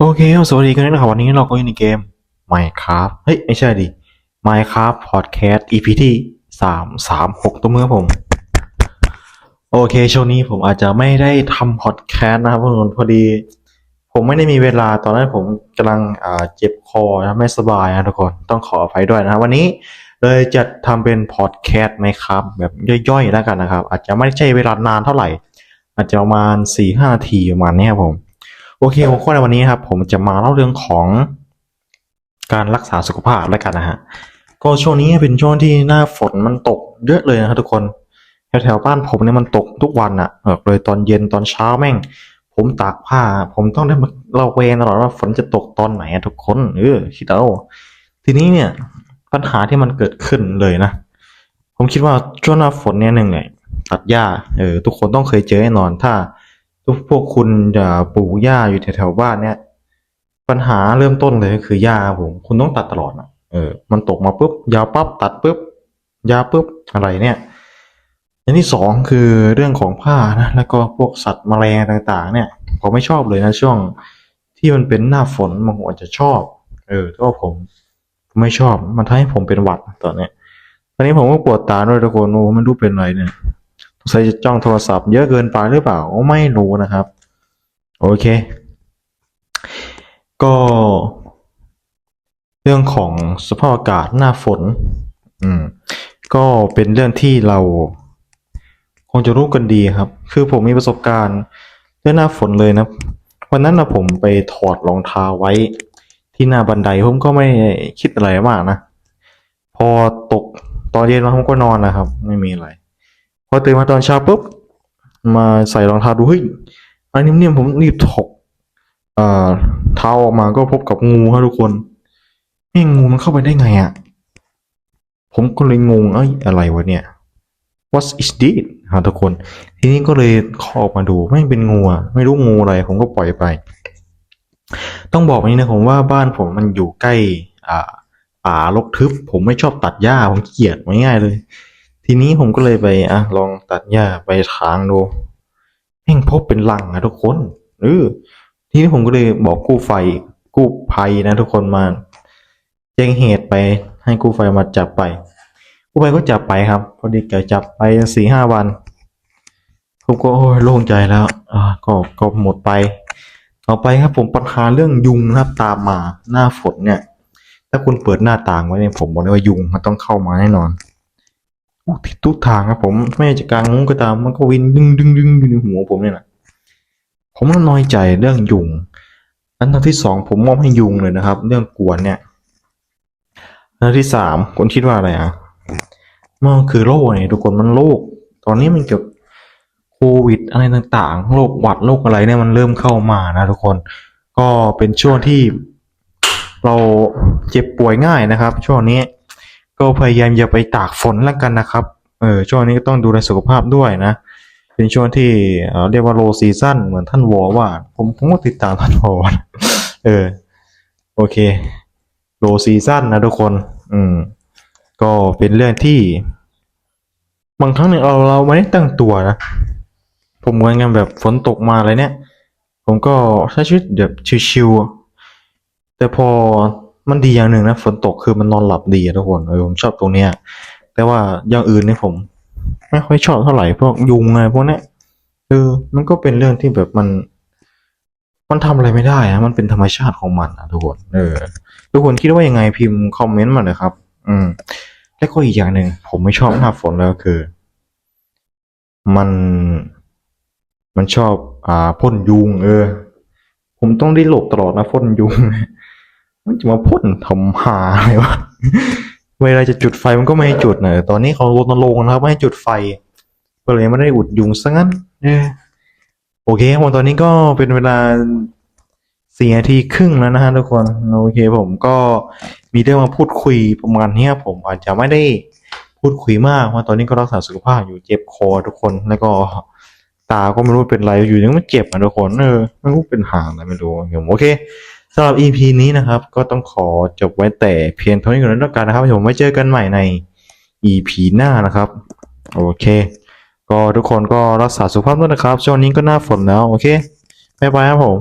โอเคสวัสดีกันนะครับวันนี้เราก็อยู่ในเกม Minecraft เฮ้ย ไม่ใช่ดิ Minecraft Podcast EP ที่สามสามหกตัวมือผม โอเค ช่วงนี้ผมอาจจะไม่ได้ทำพอดแคสต์นะครับเพราะพอดี ผมไม่ได้มีเวลาตอนนั้นผมกำลังเจ็บคอนะไม่สบายนะทุกคนต้องขออภัยด้วยนะวันนี้ เลยจะทำเป็นพอดแคสต์ไหมครับ แบบย่อยๆแล้วกันนะครับ อาจจะไม่ใช่เวลานานเท่าไหร่ อาจจะประมาณสี่ห้านาทีประมาณนี้ครับผม โอเคหัวข้อในวันนี้ครับ ผมจะมาเล่าเรื่องของการรักษาสุขภาพแล้วกันนะฮะ ก็ช่วงนี้เป็นช่วงที่หน้าฝนมันตกเยอะเลยนะครับทุกคนแถวๆบ้านผมเนี่ยมันตกทุกวันอะเออเลยตอนเย็นตอนเช้าแม่ง ผมตากผ้า ผมต้องได้มาระแวงตลอดว่าฝนจะตกตอนไหนอะทุกคนเออคิดเอาทีนี้เนี่ยปัญหาที่มันเกิดขึ้นเลยนะ ผมคิดว่าช่วงหน้าฝนเนี่ยหนึ่งเลยตัดหญ้าเออทุกคนต้องเคยเจอแน่นอนถ้า พวกคุณจะปลูกหญ้าอยู่แถวๆบ้านเนี่ย ปัญหาเริ่มต้นเลยก็คือหญ้าผม คุณต้องตัดตลอดนะเออ มันตกมาปุ๊บยาวปั๊บตัดปุ๊บยาปุ๊บอะไรเนี่ยอันที่สองคือเรื่องของผ้านะแล้วก็พวกสัตว์แมลงต่างๆ เนี่ยผมไม่ชอบเลยนะช่วง ที่มันเป็นหน้าฝนบางคนอาจจะชอบ เออแต่ว่าผมไม่ชอบมันทำให้ผมเป็นหวัดตอนเนี้ยตอนนี้ผมก็ปวดตาด้วยทุกนโอ้ไม่รู้เป็นอะไรเนี่ย สงสัยจะจ้องโทรศัพท์เยอะเกินไปหรือเปล่าไม่รู้นะครับ โอเค ก็ เรื่องของสภาพอากาศหน้าฝน อืม ก็เป็นเรื่องที่เราคงจะรู้กันดีครับ คือผมมีประสบการณ์เรื่องหน้าฝนเลยนะวันนั้นนะผมไปถอดรองเท้าไว้ ที่หน้าบันไดผมก็ไม่คิดอะไรมากนะ พอตกตอนเย็นมาผมก็นอนนะครับ ไม่มีอะไร พอตื่นมาตอนเช้าปุ๊บมาใส่รองเท้าดูเฮ้ยอันนิ่มๆผมรีบถกเอ่อเท้าออกมาก็พบกับงูครับทุกคนเฮ้ยงูมันเข้าไปได้ไงอะ่ะ ผมก็เลยงงเอ้ยอะไรวะเนี่ย what is this ครับทุกคน ทีนี้ก็เลยขอออกมาดูไม่เป็นงูอะไม่รู้งูอะไร ผมก็ปล่อยไป ต้องบอกแบบนี้นะผมว่าบ้านผมมันอยู่ใกล้ อ่าป่ารกทึบ ผมไม่ชอบตัดหญ้าผมเกลียดง่ายเลย ทีนี้ผมก็เลยไปอะลองตัดหญ้าไปทางดูแม่งพบเป็นลังนะทุกคนเออทีนี้ผมก็เลยบอกกู้ไฟกู้ภัยนะทุกคนมาแจ้งเหตุไปให้กู้ไฟมาจับไป กู้ภัยก็จับไปครับ พอดีแกจับไปสี่ห้าวันผมก็โอ้ยโล่งใจแล้วอ่าก็ก็หมดไป ต่อไปครับผมปัญหาเรื่องยุงนะครับตามมาหน้าฝนเนี่ย ถ้าคุณเปิดหน้าต่างไว้เนี่ยผมบอกเลยว่ายุงมันต้องเข้ามาแน่นอน ทิศทุกทางครับผมไม่จะกลางมุ้งก็ตามมันก็วินดึงดึงดึงอยู่ในหัวผมเนี่ยนะผมก็น้อยใจเรื่องยุงอันที่สองผมมอบให้ยุงเลยนะครับ เรื่องกวนเนี่ยอันที่สามคุณคิดว่าอะไรอะมันคือโรคไงทุกคนมันโรคตอนนี้มันเกี่ยวกับโควิดอะไรต่างๆโรคหวัดโรคอะไรเนี่ยมันเริ่มเข้ามานะทุกคน ก็เป็นช่วงที่เราเจ็บป่วยง่ายนะครับ ช่วงนี้ ก็พยายามอย่าไปตากฝนแล้วกันนะครับ เออช่วงนี้ก็ต้องดูแลสุขภาพด้วยนะ เป็นช่วงที่เรียกว่าโลซีซั่นเหมือนท่านวอว่า ผมผมก็ติดตามท่านวอเออ โอเค โลซีซั่นนะทุกคน อืม ก็เป็นเรื่องที่ บางครั้งเนี่ยเราเราไม่ได้ตั้งตัวนะ ผมเหมือนกันแบบฝนตกมาอะไรเนี่ย ผมก็ใช้ชีวิตแบบชิวๆแต่พอ มันดีอย่างหนึ่งนะฝนตกคือมันนอนหลับดีอะทุกคนเออผมชอบตรงเนี้ย แต่ว่าอย่างอื่นเนี่ยผม ไม่ค่อยชอบเท่าไหร่พวกยุงไรพวกเนี้ยเออมันก็เป็นเรื่องที่แบบมัน มันทำอะไรไม่ได้นะมันเป็นธรรมชาติของมันนะทุกคน เออ ทุกคนคิดว่ายังไงพิมพ์คอมเมนต์มาเลยครับ อืม แล้วก็อีกอย่างหนึ่งผมไม่ชอบหน้าฝนแล้วคือ มันมันชอบ อ่าพ่นยุง เออ ผมต้องได้หลบตลอดนะพ่นยุง มันจะมาพ่นทำหาอะไรวะเวลาจะจุดไฟมันก็ไม่ให้จุดเนอะตอนนี้เขารณรงค์นะครับ ไม่ให้จุดไฟก็เลยไม่ได้อุดยุงซะงั้นเออโอเคครับผมตอนนี้ก็เป็นเวลาสี่นาทีครึ่งแล้วนะฮะทุกคนโอเคผมก็มีเรื่องมาพูดคุยประมาณเนี้ยผมอาจจะไม่ได้พูดคุยมากเพราะตอนนี้ก็รักษาสุขภาพอยู่เจ็บคอทุกคนแล้วก็ตาก็ไม่รู้เป็นไรอยู่ยังมันเจ็บอะทุกคนเออไม่รู้เป็นหางอะไรไม่รู้ผมโอเค สำหรับ EP นี้นะครับ ก็ต้องขอจบไว้แต่เพียงเท่านี้ก่อนแล้วกันนะครับผมไว้เจอกันใหม่ใน EP หน้านะครับ โอเค ก็ทุกคนก็รักษาสุขภาพด้วยนะครับ ช่วงนี้ก็หน้าฝนแล้ว โอเค บ๊ายบายครับผม